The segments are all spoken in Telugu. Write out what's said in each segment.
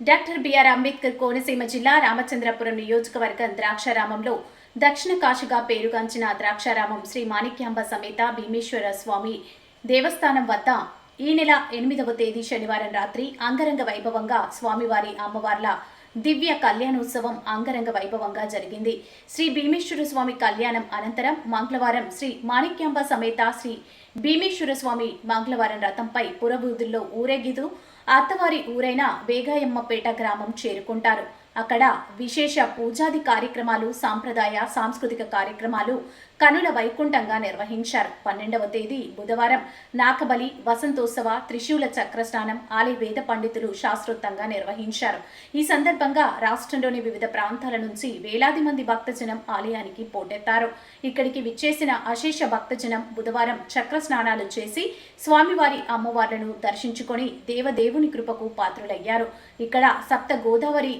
డాక్టర్ బిఆర్ అంబేద్కర్ కోనసీమ జిల్లా రామచంద్రపురం నియోజకవర్గం ద్రాక్షారామంలో దక్షిణ కాశిగా పేరుగాంచిన ద్రాక్షారామం శ్రీ మాణిక్యాంబ సమేత భీమేశ్వర స్వామి దేవస్థానం వద్ద ఈ నెల ఎనిమిదవ తేదీ శనివారం రాత్రి అంగరంగ వైభవంగా స్వామివారి అమ్మవార్ల దివ్య కళ్యాణోత్సవం అంగరంగ వైభవంగా జరిగింది. శ్రీ భీమేశ్వర స్వామి కళ్యాణం అనంతరం మంగళవారం శ్రీ మాణిక్యాంబ సమేత శ్రీ భీమేశ్వర స్వామి మంగళవారం రథంపై పురవూధుల్లో ఊరేగిదు. అత్తవారి ఊరైన వేగాయమ్మపేట గ్రామం చేరుకుంటారు. అక్కడ విశేష పూజాది కార్యక్రమాలు సాంప్రదాయ సాంస్కృతిక కార్యక్రమాలు కనుల వైకుంఠంగా నిర్వహించారు. పన్నెండవ తేదీ బుధవారం నాకబలి వసంతోత్సవ త్రిశూల చక్రస్నానం ఆలయ వేద పండితులు శాస్త్రోత్తంగా నిర్వహించారు. ఈ సందర్భంగా రాష్ట్రంలోని వివిధ ప్రాంతాల నుంచి వేలాది మంది భక్తజనం ఆలయానికి పోటెత్తారు. ఇక్కడికి విచ్చేసిన అశేష భక్తజనం బుధవారం చక్రస్నానాలు చేసి స్వామివారి అమ్మవార్లను దర్శించుకొని దేవదేవుని కృపకు పాత్రులయ్యారు. ఇక్కడ సప్త గోదావరి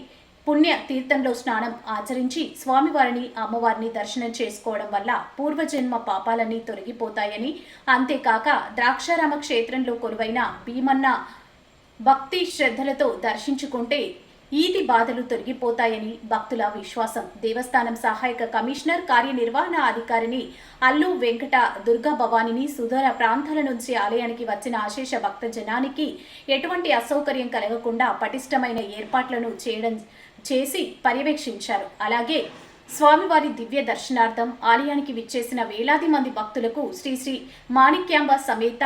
పుణ్య తీర్థంలో స్నానం ఆచరించి స్వామివారిని అమ్మవారిని దర్శనం చేసుకోవడం వల్ల పూర్వజన్మ పాపాలన్నీ తొలగిపోతాయని. అంతేకాక ద్రాక్షారామ క్షేత్రంలో కొలువైన భీమన్న భక్తి శ్రద్ధలతో దర్శించుకుంటే ఈతి బాధలు తొలగిపోతాయని భక్తుల విశ్వాసం. దేవస్థానం సహాయక కమిషనర్ కార్యనిర్వహణ అధికారిని అల్లు వెంకట దుర్గా భవానిని సుదూర ప్రాంతాల నుంచి ఆలయానికి వచ్చిన అశేష భక్త జనానికి ఎటువంటి అసౌకర్యం కలగకుండా పటిష్టమైన ఏర్పాట్లను చేయడం చేసి పర్యవేక్షించారు. అలాగే స్వామివారి దివ్య దర్శనార్థం ఆలయానికి విచ్చేసిన వేలాది మంది భక్తులకు శ్రీ శ్రీ మాణిక్యాంబ సమేత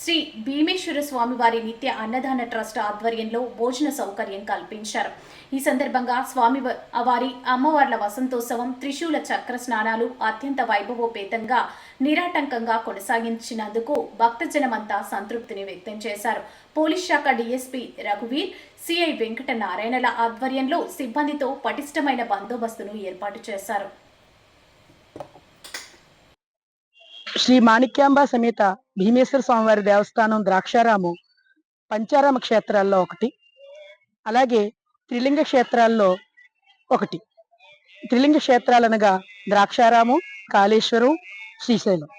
శ్రీ భీమేశ్వర స్వామివారి నిత్య అన్నదాన ట్రస్ట్ ఆధ్వర్యంలో భోజన సౌకర్యం కల్పించారు. ఈ సందర్భంగా స్వామి వారి అమ్మవార్ల వసంతోత్సవం త్రిశూల చక్ర స్నానాలు అత్యంత వైభవోపేతంగా నిరాటంకంగా కొనసాగించినందుకు భక్తజనమంతా సంతృప్తిని వ్యక్తం చేశారు. పోలీస్ శాఖ డీఎస్పీ రఘువీర్ సిఐ వెంకట నారాయణల ఆధ్వర్యంలో సిబ్బందితో పటిష్టమైన బందోబస్తును ఏర్పాటు చేశారు. శ్రీ మాణిక్యాంబ సమేత భీమేశ్వర స్వామివారి దేవస్థానం ద్రాక్షారాము పంచారామ క్షేత్రాల్లో ఒకటి అలాగే త్రిలింగ క్షేత్రాల్లో ఒకటి. త్రిలింగ క్షేత్రాలు అనగా ద్రాక్షారాము కాళేశ్వరం శ్రీశైలం.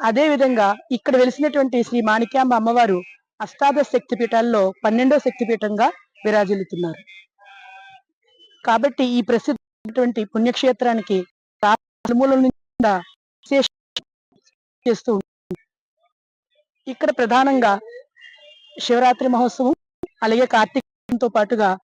అదేవిధంగా ఇక్కడ వెలిసినటువంటి శ్రీ మాణిక్యాంబ అమ్మవారు అష్టాదశ శక్తిపీఠాల్లో పన్నెండో శక్తిపీఠంగా విరాజిల్లుతున్నారు. కాబట్టి ఈ ప్రసిద్ధమైనటువంటి పుణ్యక్షేత్రానికి నలుమూలల నుంచి విశేష చేస్తూ ఇక్కడ ప్రధానంగా శివరాత్రి మహోత్సవం అలాగే కార్తీకంతో పాటుగా